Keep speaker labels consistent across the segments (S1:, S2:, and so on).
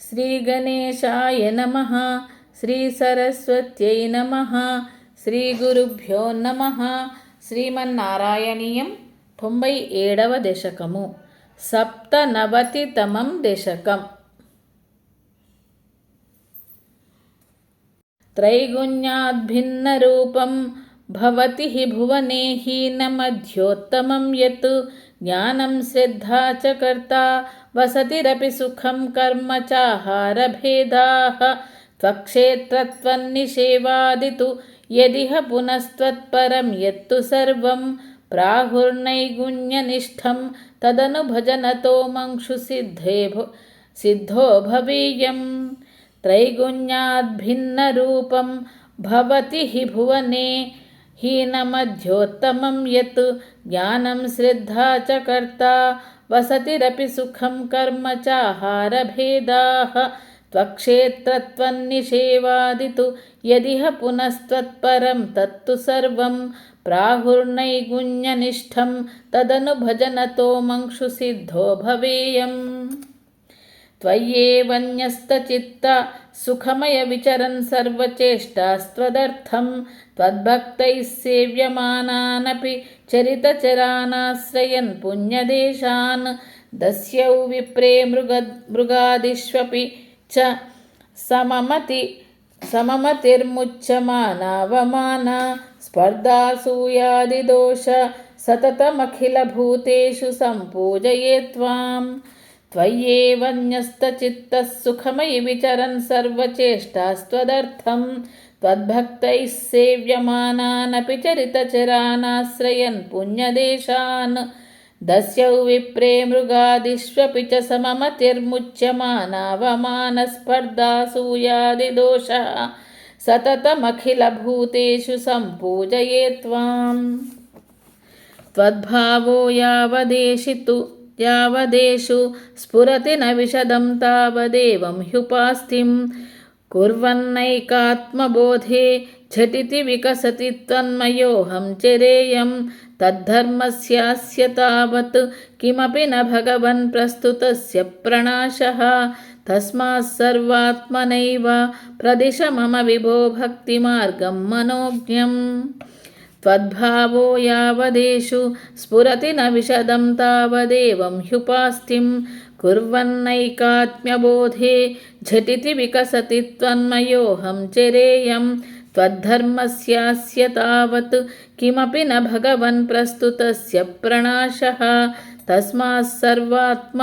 S1: శ్రీగణేశాయ నమ శ్రీసరస్వత్యై నమ శ్రీగురుభ్యో నమ శ్రీమన్నారాయణీయం తొంభై ఏడవ దశకము సప్తనవతితమం దశకం त्रैगुण्याद्भिन्नरूपं भवति हि भुवने हीनमध्योत्तमं यत् ज्ञानं श्रद्धा च कर्ता वसतिरपि सुखं कर्म चाहारभेदाः त्वक्षेत्रत्वन्निषेवादितु यदिह पुनस्त्वत्परं यत्तु सर्वं प्राहुर्नैगुण्यनिष्ठं तदनु भजनतो मंक्षु सिद्धे भु सिद्धो भवीयम् त्रैगुण्याद्भिन्नरूपं भवति हि भुवने हीनमध्योत्तमं यत् ज्ञानं श्रद्धा च कर्ता वसतिरपि सुखं कर्म चाहारभेदाः त्वक्षेत्रत्वन्निषेवादितु यदिह पुनस्त्वत्परं तत्तु सर्वं प्राहुर्नैगुण्यनिष्ठं तदनु भजनतो मंक्षु सिद्धो भवेयम् సుఖమయ విచరన్ సర్వచేష్టాస్త్వదర్థం త్వద్భక్తైः సేవ్యమానానపి చరితచరానాశ్రయన్ పుణ్యదేశాన్ దస్యౌ విప్రే మృగ మృగాదిష్వపి చ సమమతి సమమతిర్ముచ్యమానావమాన స్పర్ధాసూయాదిదోష సతతమఖిలభూతేషు సంపూజయే త్వాం त्वय्येवन्यस्तचित्तः सुखमयि विचरन् सर्वचेष्टास्त्वदर्थं त्वद्भक्तैः सेव्यमानानपि चरितचरानाश्रयन् पुण्यदेशान् दस्यौ विप्रे मृगादिष्वपि च सममतिर्मुच्यमानावमानस्पर्धासूयादिदोषः सततमखिलभूतेषु सम्पूजये त्वाम् त्वद्भावो यावदेशितु यावदेषु स्फुरति न विशदं तावदेवं ह्युपास्तिं कुर्वन्नैकात्मबोधे झटिति विकसति त्वन्मयोऽहं चिरेयं तद्धर्मस्यास्य तावत् किमपि न भगवन् प्रस्तुतस्य प्रणाशः तस्मात् प्रदिश मम विभो भक्तिमार्गं मनोज्ञम् त्वद्भावो यावदेषु स्फुरति न विशदं तावदेवं ह्युपास्तिं कुर्वन्नैकात्म्यबोधे झटिति विकसति त्वन्मयोऽहं चिरेयं त्वद्धर्मस्यास्य तावत् किमपि न भगवन् प्रस्तुतस्य प्रणाशः तस्मात्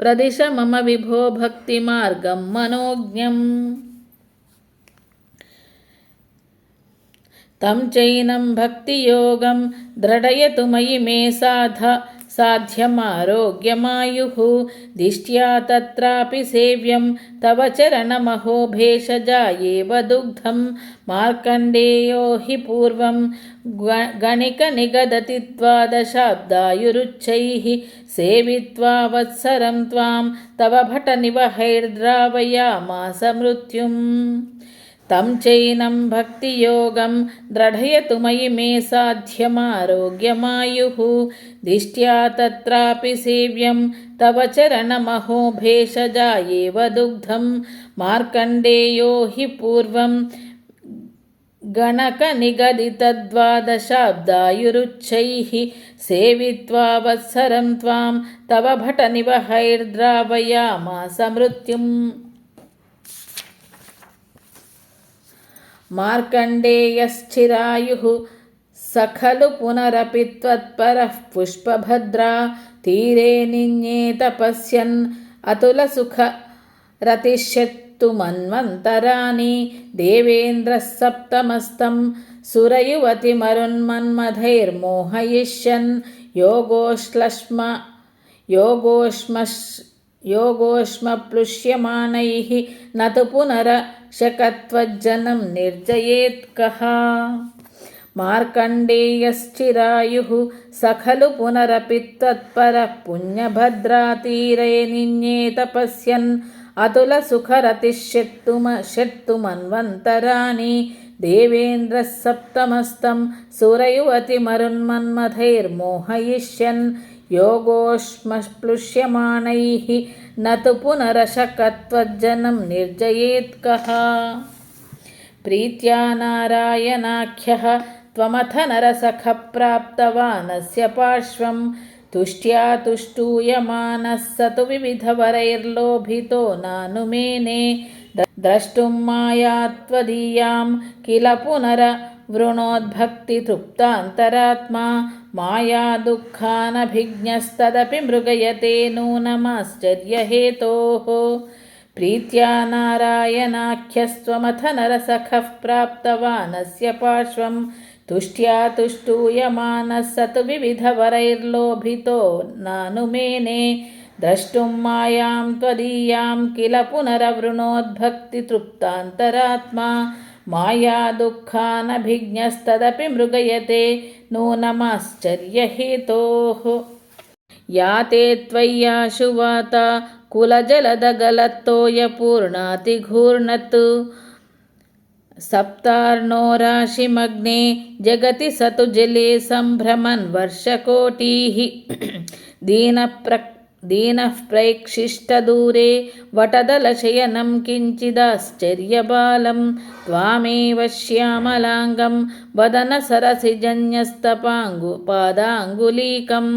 S1: प्रदिश मम विभो भक्तिमार्गं मनोज्ञम् तं चैनं भक्तियोगं दृढयतु मयि मे साध साध्यमारोग्यमायुः। दिष्ट्या तत्रापि सेव्यं तव चरणमहो भेषजायेव दुग्धं। मार्कण्डेयो हि पूर्वं गणिकनिगदति द्वादशाब्दायुरुच्चैः सेवित्वा वत्सरं त्वां तव भटनिवहैर्द्रावयामास मृत्युम्। तं चैनं भक्तियोगं दृढयतु मयि मे साध्यमारोग्यमायुः दिष्ट्या तत्रापि सेव्यं तव चरणमहो भेषजायेव दुग्धं मार्कण्डेयो हि पूर्वं गणकनिगदितद्वादशाब्दायुरुच्चैः सेवित्वा वत्सरं त्वां तव भटनिवहैर्द्रावयामास मृत्युम् मार्कण्डेयश्चिरायुः स खलु पुनरपि त्वत्परः पुष्पभद्रा तीरे निन्ये तपस्यन् अतुलसुखरतिष्यत्तु मन्वन्तराणि देवेन्द्रः सप्तमस्तं सुरयुवतिमरुन्मन्मथैर्मोहयिष्यन् योगोश्लश्म योगोष्मश् योगोष्मप्लुष्यमाणैः न तु पुनरशकत्वज्जनं निर्जयेत् कः मार्कण्डेयश्चिरायुः स खलु पुनरपि त्वत्परः पुण्यभद्रातीरे निन्ये तपस्यन् अतुलसुखरतिष्यत्तुम षट्तुमन्वन्तराणि देवेन्द्रः सप्तमस्तं सुरयुवतिमरुन्मन्मथैर्मोहयिष्यन् योगोष्मस्पृश्यमाणैः न तु पुनरशकत्वज्जनं निर्जयेत् कः प्रीत्या नारायणाख्यः त्वमथ नरसखः प्राप्तवानस्य पार्श्वं तुष्ट्या तुष्टूयमानः स तु विविधवरैर्लोभितो नानुमेने द्रष्टुं माया त्वदीयां किल पुनरवृणोद्भक्तितृप्तान्तरात्मा माया दुःखानभिज्ञस्तदपि मृगयते नूनमाश्चर्यहेतोः प्रीत्या नारायणाख्यस्त्वमथ नरसखः प्राप्तवानस्य पार्श्वं तुष्ट्या तुष्टूयमानः स तु विविधवरैर्लोभितो नानुमेने द्रष्टुं मायां त्वदीयां किल पुनरवृणोद्भक्तितृप्तान्तरात्मा माया दुःखानभिज्ञस्तदपि मृगयते नूनमाश्चर्यहेतोः या ते त्वय्याशु वाता कुलजलदगलत्तोयपूर्णातिघूर्णत् सप्तार्णो राशिमग्ने जगति स तु जले सम्भ्रमन् वर्षकोटिः दीनप्र दीनः प्रैक्षिष्टदूरे वटदलशयनं किञ्चिदाश्चर्यबालं त्वामेव श्यामलाङ्गं वदनसरसिजन्यस्तपाङ्गु पादाङ्गुलीकम्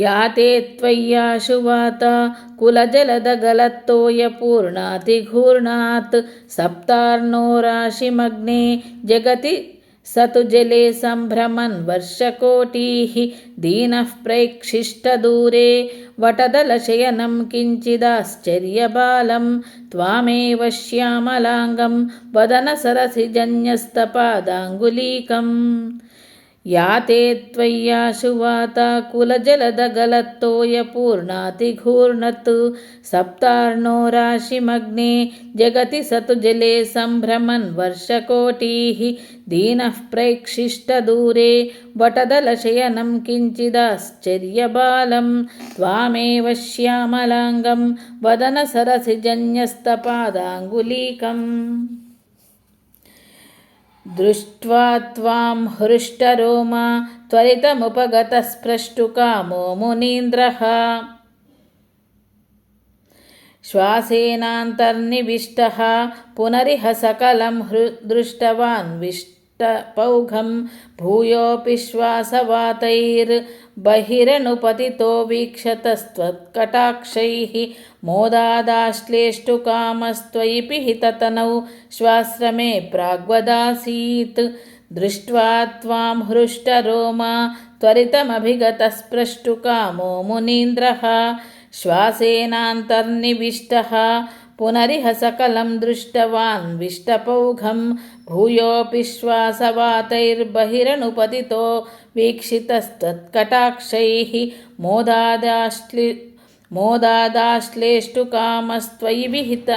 S1: या ते त्वय्याशु वाता कुलजलदगलत्तोयपूर्णातिघूर्णात् सप्तार्णो राशिमग्ने जगति स तु जले सम्भ्रमन् वर्षकोटिः दीनः प्रैक्षिष्टदूरे वटदलशयनं किञ्चिदाश्चर्यबालं त्वामेव श्यामलाङ्गं वदनसरसिजन्यस्तपादाङ्गुलीकम् యాతే త్వయ్యాశువాత కులజలదగలత్తోయ పూర్ణాతిఘూర్ణత్ సప్తార్ణో రాశిమగ్నే జగతి సతు జలే సంభ్రమన్ వర్షకోటీ దీనః ప్రైక్షిష్టదూరే వటదలశయనం కించిదాశ్చర్యబాలం త్వామేవ శ్యామలాంగం వదన సరసిజన్యస్తపాదాంగులీకం దృష్ట్వా త్వాం హృష్టరోమ త్వరితముపగత స్పృష్టుకామో మునీంద్ర శ్వాసేనాంతర్నివిష్ట పునరిహ సకలం హృ దృష్టవాన్ विष्टपौघं भूयोऽपि श्वासवातैर्बहिरनुपतितो वीक्षतस्त्वत्कटाक्षैः मोदादाश्लेष्टुकामस्त्वयि पिहिततनौ श्वाश्रमे प्राग्वदासीत् दृष्ट्वा त्वां हृष्टरोमा त्वरितमभिगतस्पृष्टुकामो मुनीन्द्रः श्वासेनान्तर्निविष्टः पुनरिह सकलं दृष्टवान् विष्टपौघं भूयोऽपि श्वासवातैर्बहिरनुपतितो वीक्षितस्त्वत्कटाक्षैः मोदादाश्लि मोदादाश्लेष्टुकामस्त्वयि विहित।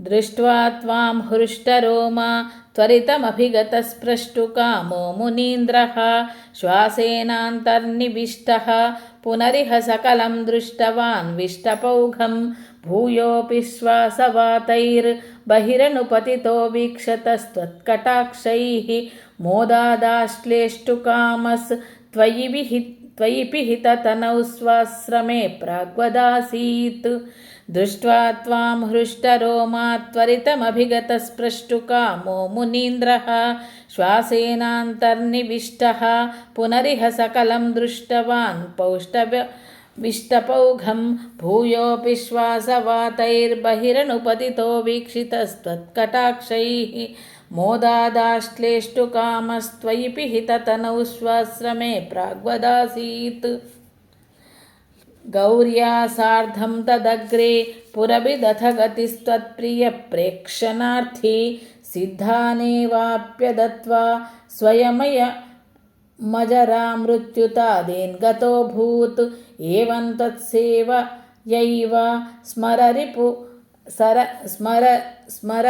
S1: दृष्ट्वा त्वां हृष्टरोमा त्वरितमभिगतस्पृष्टुकामो मुनीन्द्रः श्वासेनान्तर्निविष्टः पुनरिह सकलं दृष्टवान् विष्टपौघं भूयोऽपि श्वासवातैर्बहिरनुपतितो वीक्षतस्त्वत्कटाक्षैः मोदादाश्लेष्टुकामस् त्वयि विहि त्वयि पिहिततनौ स्वाश्रमे प्राग्वदासीत् दृष्ट्वा त्वां हृष्टरोमा त्वरितमभिगतस्पृष्टुकामो मुनीन्द्रः श्वासेनान्तर्निविष्टः पुनरिह सकलं दृष्टवान् पौष्टव विष्टपौघं भूयोऽपि श्वासवातैर्बहिरनुपतितो वीक्षितस्त्वत्कटाक्षैः मोदादाश्लेष्टुकामस्त्वयि पिहिततनौ स्वाश्रमे प्राग्वदासीत् गौर्या सार्धं तदग्रे पुरभिदथ गतिस्त्वत्प्रियप्रेक्षणार्थी सिद्धानेवाप्य दत्त्वा स्वयमय मजरा मृत्युतादेन् गतोऽभूत् एवं तत्सेवयैव स्मररिपु सर स्मर स्मर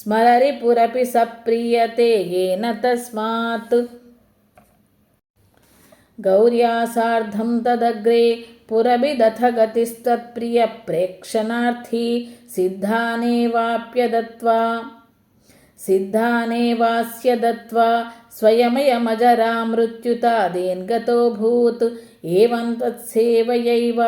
S1: स्मररिपुरपि सप्रीयते येन तस्मात् गौर्या सार्धं तदग्रे पुरभिदथ गतिस्तत्प्रियप्रेक्षणार्थी सिद्धानेवाप्य दत्त्वा सिद्धानेवास्य दत्त्वा स्वयमयमजरा मृत्युतादेन्गतोऽभूत् एवं तत्सेवयैव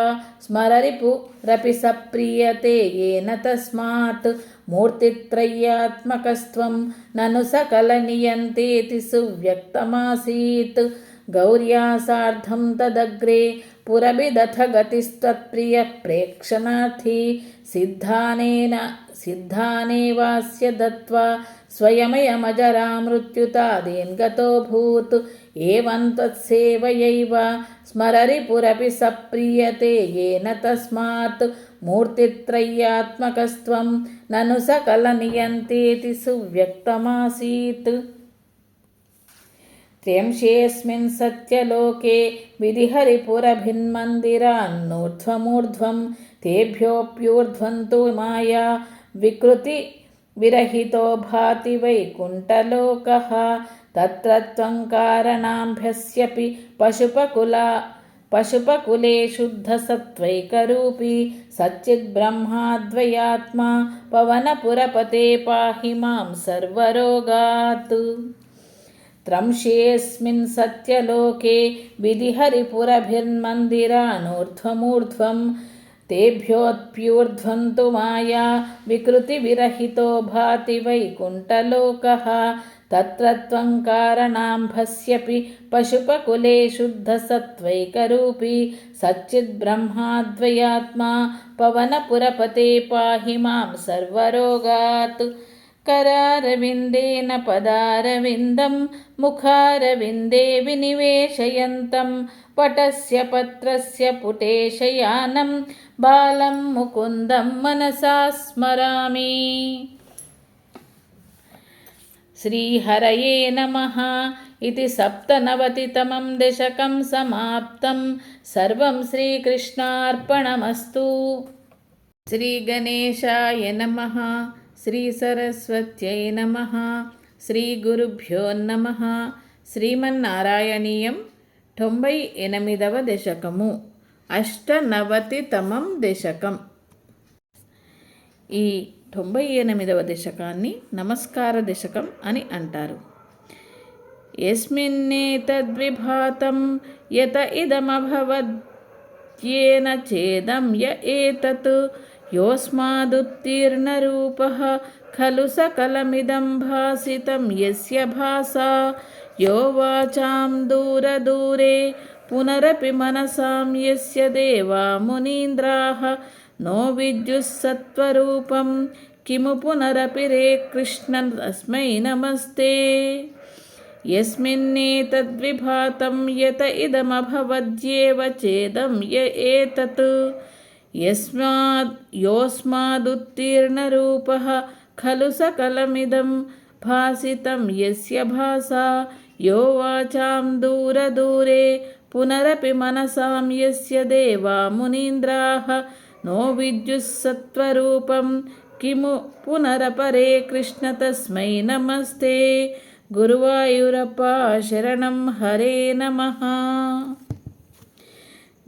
S1: स्मररिपुरपि सप्रीयते येन तस्मात् मूर्तित्रयात्मकस्त्वं ननु सकलनियन्तेति सुव्यक्तमासीत् गौर्या सार्धं तदग्रे पुरभिदथ गतिस्त्वत्प्रियप्रेक्षणार्थी सिद्धानेन सिद्धानेवास्य दत्त्वा स्वयमयमजरा मृत्युतादेन्गतोऽभूत् एवं त्वत्सेवयैव स्मररिपुरपि सप्रीयते येन तस्मात् मूर्तित्रयात्मकस्त्वं ननु सकलनियन्तेति सुव्यक्तमासीत् त्र्यंशेऽस्मिन् सत्यलोके विधिहरिपुरभिन्मन्दिरान्नूर्ध्वमूर्ध्वं तेभ्योऽप्यूर्ध्वं तु माया विकृतिविरहितो भाति वैकुण्ठलोकः तत्र त्वं कारणाभ्यस्यपि पशुपकुला पशुपकुले शुद्धसत्त्वैकरूपी सच्चिद्ब्रह्माद्वयात्मा पवनपुरपते पाहि मां सर्वरोगात् त्रंशेऽस्मिन् सत्यलोके विधिहरिपुरभिर्मन्दिरानूर्ध्वमूर्ध्वं तेभ्योऽप्यूर्ध्वं तु माया विकृतिविरहितो भाति वैकुण्ठलोकः तत्र त्वं कारणाम्भस्यपि पशुपकुले शुद्धसत्त्वैकरूपी सच्चिद्ब्रह्माद्वयात्मा पवनपुरपते पाहि मां सर्वरोगात् करारविन्देन पदारविन्दं मुखारविन्दे विनिवेशयन्तं पटस्य पत्रस्य पुटेशयानं बालं मुकुन्दं मनसा स्मरामि श्रीहरये नमः इति सप्तनवतितमं दशकं समाप्तं सर्वं श्रीकृष्णार्पणमस्तु श्रीगणेशाय नमः శ్రీసరస్వత్యై నమ. శ్రీగురుభ్యో నమ. శ్రీమన్నారాయణీయం తొంభై ఎనిమిదవ దశకము. అష్టనవతితమం దశకం. ఈ తొంభై ఎనిమిదవ దశకాన్ని నమస్కార దశకం అని అంటారు. యస్మిన్నేతద్విభాతం యత ఇదమభవద్యేన చేదం య ఏతత్ योऽस्मादुत्तीर्णरूपः खलु सकलमिदं भासितं यस्य भासा यो वाचां दूरदूरे पुनरपि मनसां यस्य देवा मुनीन्द्राः नो विद्युः सत्त्वरूपं किमु पुनरपि रे कृष्ण तस्मै नमस्ते यस्मिन्नेतद्विभातं यत इदमभवद्येव चेदं य एतत् यस्माद् योऽस्मादुत्तीर्णरूपः खलु सकलमिदं भासितं यस्य भासा यो वाचां दूरदूरे पुनरपि मनसां यस्य देवा मुनीन्द्राः नो विद्युः सत्त्वरूपं किमु पुनरपरे कृष्ण तस्मै नमस्ते। गुरुवायुरप्पा शरणं हरे नमः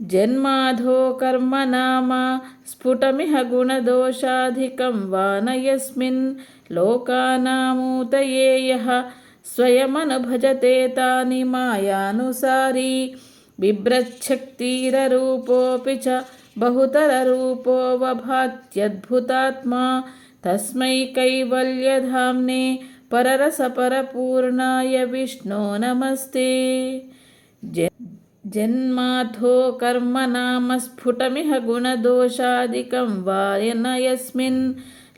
S1: जन्माधो कर्म नाम, स्फुटमिह गुणदोषाधिकं वा न यस्मिन् लोकानामूतये यः स्वयमनुभजते तानि मायानुसारी, बिभ्रच्छक्तिररूपोऽपि च बहुतररूपो वभात्यद्भुतात्मा तस्मै कैवल्यधाम्ने पररसपरपूर्णाय विष्णो नमस्ते। जन्माथो कर्म नाम स्फुटमिह गुणदोषादिकं वा न यस्मिन्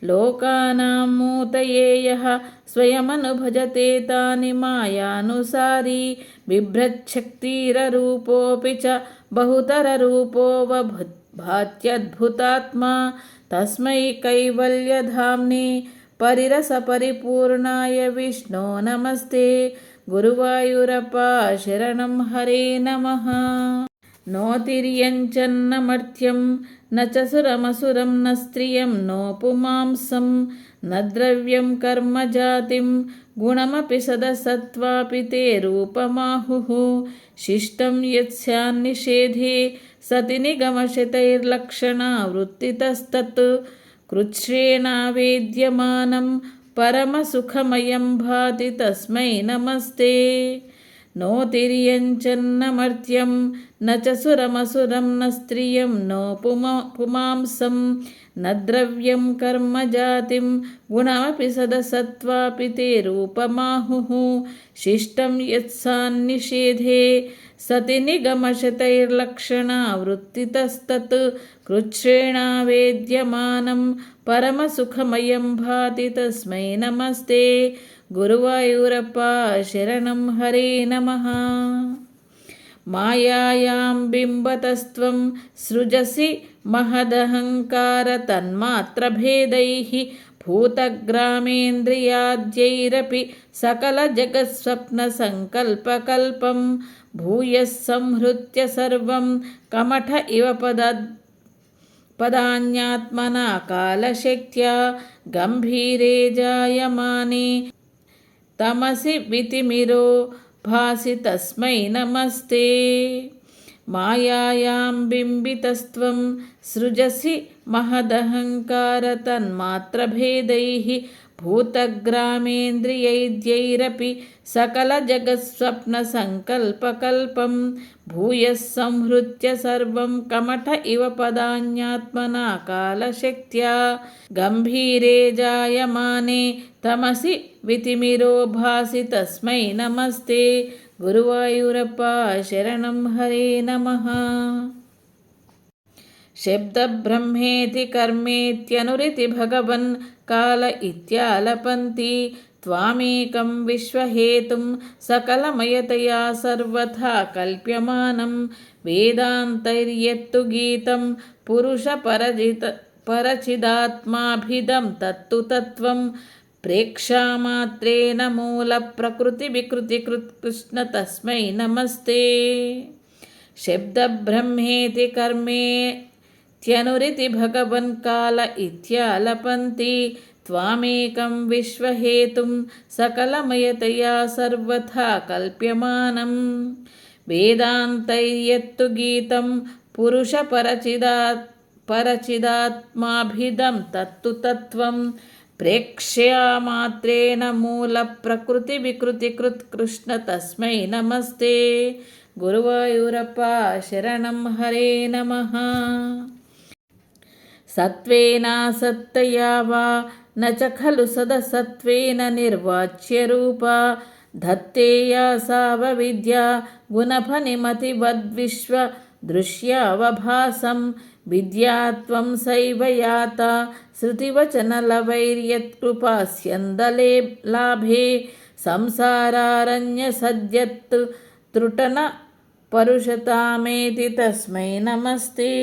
S1: लोकानां मूतये यः स्वयमनुभजते तानि मायानुसारी बिभ्रच्छक्तिररूपोऽपि च बहुतररूपो भात्यद्भुतात्मा तस्मै कैवल्यधाम्ने परिरसपरिपूर्णाय विष्णो नमस्ते गुरुवायुरपा शरणं हरे नमः नोतिर्यञ्चन्नमर्थ्यं न च सुरमसुरं न स्त्रियं नोपुमांसं न द्रव्यं कर्म जातिं गुणमपि सदसत्त्वापि ते रूपमाहुः शिष्टं यत्स्यान्निषेधे सति निगमशितैर्लक्षणा वृत्तितस्तत् कृच्छ्रेणावेद्यमानं పరమసుఖమయం భాతి తస్మై నమస్తే నోతిర్యంచన్నమర్త్యం నచసురమసురం న స్త్రియం నో పుమా పుమాంసం న ద్రవ్యం కర్మ జాతిం గుణమపి సదసత్వాపి తే రూపమాహుః శిష్టం యత్సాన్నిషేధే సతి నిగమశతైర్లక్షణా వృత్తితస్తత్ కృచ్ఛ్రేణావేద్యమానం कृच्छ्रेणावेद्यमानं परमसुखमयं भाति तस्मै नमस्ते गुरुवायूरप्प शरणं हरे नमः मायायां बिम्बतस्त्वं सृजसि महदहङ्कारतन्मात्रभेदैः भूतग्रामेन्द्रियाद्यैरपि सकलजगत्स्वप्नसङ्कल्पकल्पं भूयः संहृत्य सर्वं कमठ इव पद पदान्यात्मना कालशक्त्या गम्भीरे जायमाने। तमसि वितिमिरो भासि तस्मै नमस्ते। मायायां बिम्बितस्त्वं सृजसि महदहङ्कारतन्मात्रभेदैः भूतग्रामेन्द्रियैद्यैरपि सकलजगत्स्वप्नसङ्कल्पकल्पं भूयः संहृत्य सर्वं कमठ इव पदान्यात्मना कालशक्त्या गम्भीरे जायमाने तमसि वितिमिरो भासि तस्मै नमस्ते गुरुवायूरप्प शरणं हरे नमः శబ్దబ్రహ్మేతి కర్మేత్యనురితి భగవన్ కాల ఇత్యాలపంతి. త్వామేకం విశ్వహేతుం సకలమయతయా సర్వథా కల్ప్యమానం. వేదాంతైర్యత్తు గీతం పురుషపరజిత పరచిదాత్మాభిదం తత్తు తత్వం. ప్రేక్షామాత్రేణ మూల ప్రకృతి వికృతి కృష్ణ తస్మై నమస్తే. శబ్దబ్రహ్మేతి కర్మే త్యనురితి భగవన్కాల ఇత్యాలపంతి త్వామేకం విశ్వహేతుం సకలమయతయా సర్వథా కల్ప్యమానం వేదాంతైర్యత్తు గీతం పురుషపరచిదా పరచిదాత్మాభిదం తత్తు తత్వం ప్రేక్ష్యామాత్రేణ మూలప్రకృతి వికృతికృత్ కృష్ణ తస్మై నమస్తే గురువాయూరప్ప శరణం హరే నమ सत्त्वेनासत्तया वा न च खलु सदसत्त्वेन निर्वाच्यरूपा धत्तेया सावविद्या गुणफनिमतिवद्विश्वदृश्यावभासं विद्यात्वं सैव याता श्रुतिवचनलवैर्यत्कृपास्यन्दले लाभे संसारारण्यसद्यत् त्रुटन परुषतामेति तस्मै नमस्ते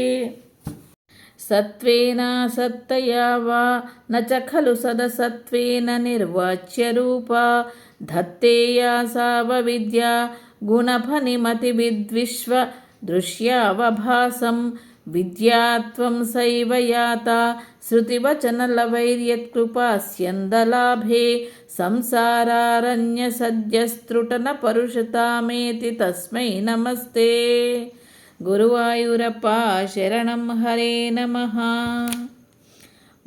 S1: सत्त्वेनासत्तया वा न च खलु सदसत्त्वेन निर्वाच्यरूपा धत्तेया सावविद्या गुणफनिमतिविद्विश्वदृश्यावभासं विद्यात्वं सैव याता श्रुतिवचनलवैर्यत्कृपास्यन्दलाभे संसारारण्यसद्यस्त्रुटनपरुषतामेति तस्मै नमस्ते గురువాయూరప్ప శరణం హరే నమ.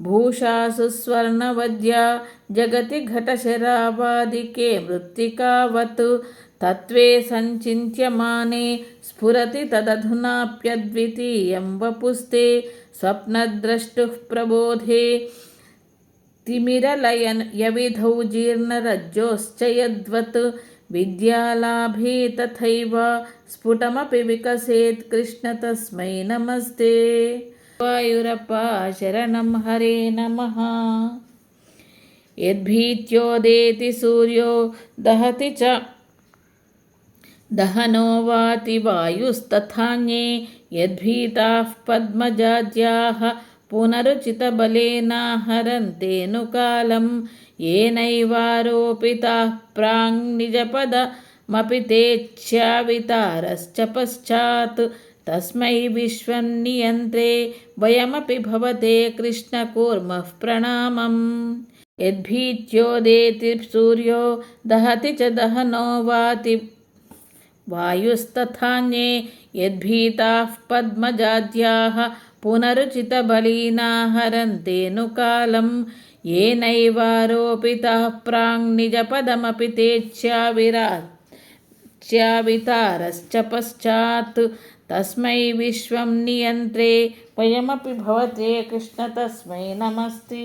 S1: భూషా సుస్వర్ణవద్య జగతి ఘటశరావాదికే మృత్తికావత్. తత్వే సంచింత్యమానే స్ఫురతి తదధునాప్యద్వితీయం వపుస్తే స్వప్నద్రష్టు ప్రబోధే. తిమిరలయన్ యవిధౌ జీర్ణరజ్జోశ్చయద్వత్ विद्यालाभे तथैव स्फुटमपि विकसेत् कृष्ण तस्मै नमस्ते। वायुरप्प शरणं हरे नमः। यद्भीत्योदेति सूर्यो दहति च। दहनो वाति वायुस्तथान्ये यद्भीताः पद्मजाद्याः पुनरुचितबलेनाहरन्तेऽनुकालं येनैवारोपिताः प्राङ्निजपदमपि तेच्छावितारश्च पश्चात् तस्मै विश्वं नियन्त्रे वयमपि भवते कृष्ण कुर्मः प्रणामम्। यद्भीत्योदेति सूर्यो दहति च दहनो वाति वायुस्तथान्ये यद्भीताः पद्मजाद्याः पुनरुचितबलीनाहरन्तेऽनुकालं येनैवारोपितः प्राङ्निजपदमपि तेच्छाविरा च्यावितारश्च पश्चात् तस्मै विश्वं नियन्त्रे वयमपि भवते कृष्ण तस्मै नमस्ते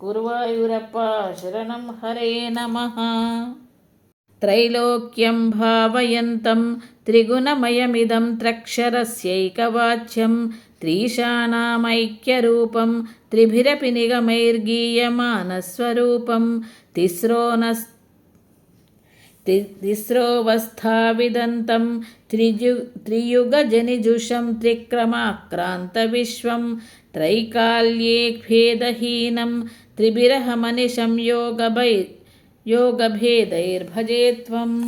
S1: गुरुवायुरप्प शरणं हरे नमः त्रैलोक्यं भावयन्तं त्रिगुणमयमिदं त्र्यक्षरस्यैकवाच्यं त्रीशानामैक्यरूपं त्रिभिरपि निगमैर्गीयमानस्वरूपं तिस्रो न तिस्रोऽवस्थाविदन्तं त्रिजु त्रियुगजनिजुषं त्रिक्रमाक्रान्तविश्वं त्रैकाल्ये भेदहीनं त्रिभिरहमनिशं योगभै योगभेदैर्भजे त्वम्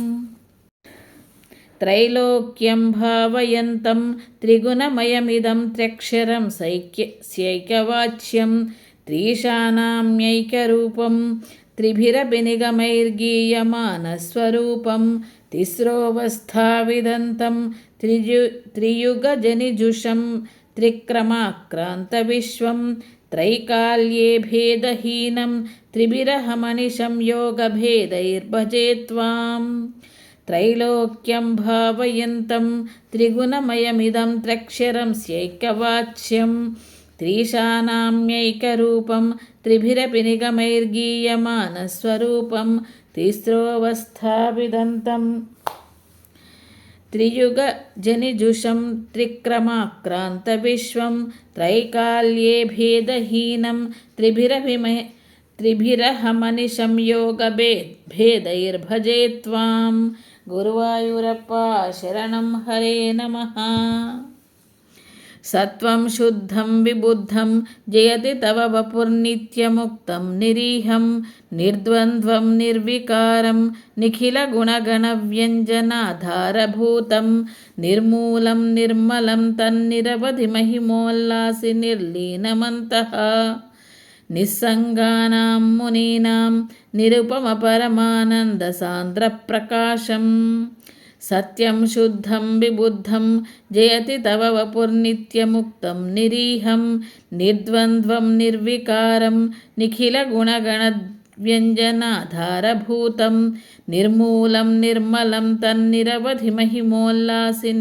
S1: त्रैलोक्यं भावयन्तं त्रिगुणमयमिदं त्र्यक्षरं सैक्य स्यैकवाच्यं त्रीशानाम्यैक्यरूपं त्रिभिरभिनिगमैर्गीयमानस्वरूपं तिस्रोऽवस्थाविदन्तं त्रिजु त्रियुगजनिजुषं त्रिक्रमाक्रान्तविश्वं त्रैकाल्ये भेदहीनं त्रिभिरहमनिशं योगभेदैर्भजे त्वाम् त्रैलोक्यं भावयन्तं त्रिगुणमयमिदं त्र्यक्षरं स्यैकवाच्यं त्रीशानाम्यैकरूपं त्रिभिरपि निगमैर्गीयमानस्वरूपं तिस्रोऽवस्थाविदन्तं त्रियुगजनिजुषं त्रिक्रमाक्रान्तविश्वं त्रैकाल्ये भेदहीनं त्रिभिरभिमय त्रिभिरहमनिशं గురువాయూరప్ప శరణం హరే నమ. సత్వం శుద్ధం విబుద్ధం జయతి తవ వపుర్నిత్యముక్తం నిరీహం నిర్ద్వంద్వం నిర్వికారం నిఖిలగుణగణవ్యంజనాధారభూతం నిర్మూలం నిర్మలం తన్నిరవధి మహిమోల్లాసి నిర్లీనమంతః. निखिलगुणगणव्यञ्जनाधारभूतं निर्मूलं निर्मलं तन्निरवधिमहिमोल्लासि निर्लीनमन्तः निस्सङ्गानां मुनीनां निरुपमपरमानन्दसान्द्रप्रकाशं सत्यं शुद्धं विबुद्धं जयति तव वपुर्नित्यमुक्तं निरीहं निर्द्वन्द्वं निर्विकारं निखिलगुणगणव्यञ्जनाधारभूतं निर्मूलं निर्मलं तन्निरवधिमहिमोल्लासि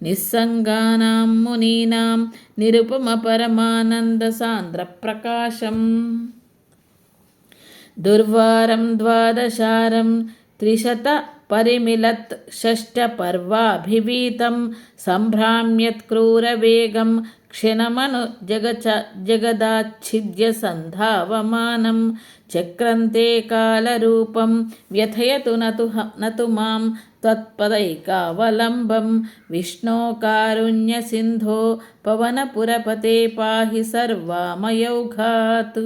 S1: నిస్సంగానాం మునీనాం నిరుపమ పరమానంద సాంద్ర ప్రకాశం దుర్వారం ద్వాదశారం త్రిశత त्रिशतपरिमिलत् षष्ठपर्वाभिवीतं सम्भ्राम्यत्क्रूरवेगं क्षणमनु जगच जगदाच्छिद्य सन्धावमानं चक्रन्ते कालरूपं व्यथयतु न तु न तु मां त्वत्पदैकावलम्बं विष्णो कारुण्यसिन्धो पवनपुरपते पाहि सर्वामयौघात्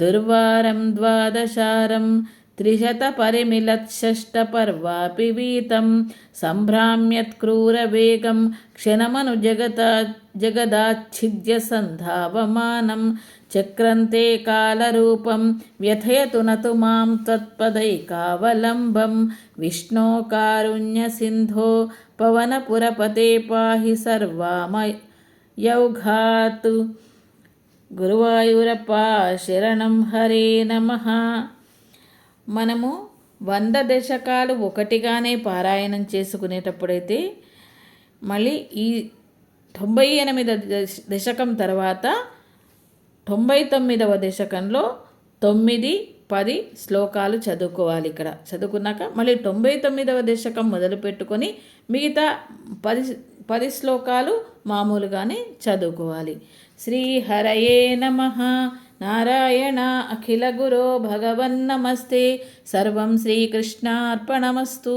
S1: दुर्वारं द्वादशारं त्रिशतपरिमिलत्षष्टपर्वापिवीतं सम्भ्राम्यत्क्रूरवेगं क्षणमनुजगता जगदाच्छिद्यसन्धावमानं चक्रन्ते कालरूपं व्यथयतु न तु मां त्वत्पदैकावलम्बं विष्णो कारुण्यसिन्धो पवनपुरपते पाहि सर्वामय यौघातु गुरुवायुरपा शरणं हरे नमः మనము వంద దశకాలు ఒకటిగానే పారాయణం చేసుకునేటప్పుడైతే మళ్ళీ ఈ తొంభై ఎనిమిదవ దశకం తర్వాత తొంభై తొమ్మిదవ దశకంలో తొమ్మిది పది శ్లోకాలు చదువుకోవాలి ఇక్కడ. చదువుకున్నాక మళ్ళీ తొంభై తొమ్మిదవ దశకం మొదలు పెట్టుకొని మిగతా పది పది శ్లోకాలు మామూలుగానే చదువుకోవాలి. శ్రీహరయే నమ. నారాయణ అఖిల గురో భగవన్నమస్తే సర్వం శ్రీకృష్ణార్పణమస్తు